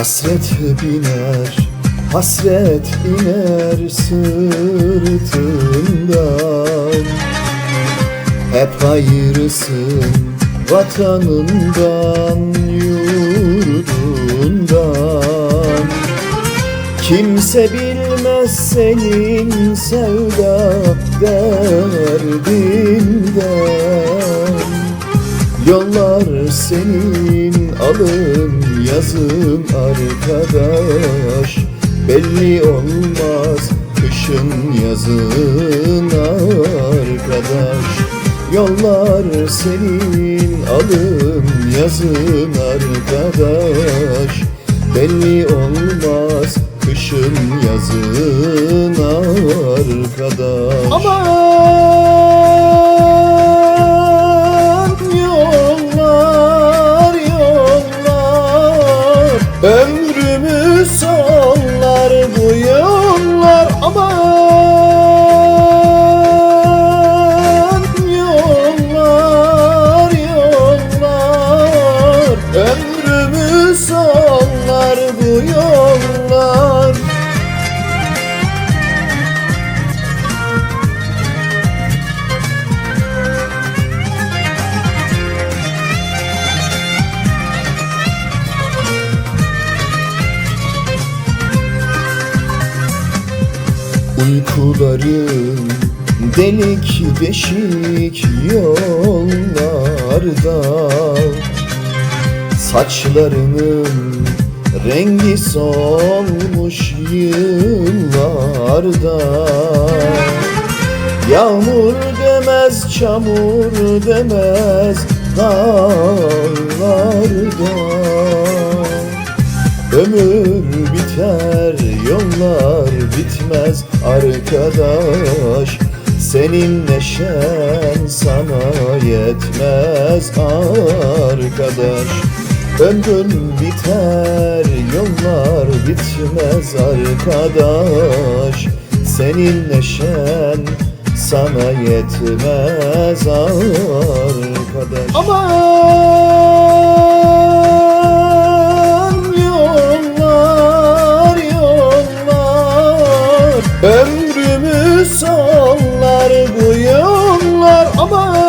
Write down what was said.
Hasret biner, hasret iner sırtından. Hep ayrısın vatanından, yurdundan. Kimse bilmez senin sevda derdinden Yollar senin alın yazın arkadaş. Belli olmaz kışın yazın arkadaş. Yollar senin alın yazın arkadaş. Belli olmaz kışın yazın arkadaş. Aman Uykularım delik deşik yollarda. Saçlarının rengi solmuş yıllarda. Yağmur demez, çamur demez dağlarda. Ömür biter, yollar bitmez arkadaş Senin neşen sana yetmez arkadaş. Ömrün biter, yollar bitmez arkadaş. Senin neşen sana yetmez arkadaş. Aman sonlar bu yollar aman!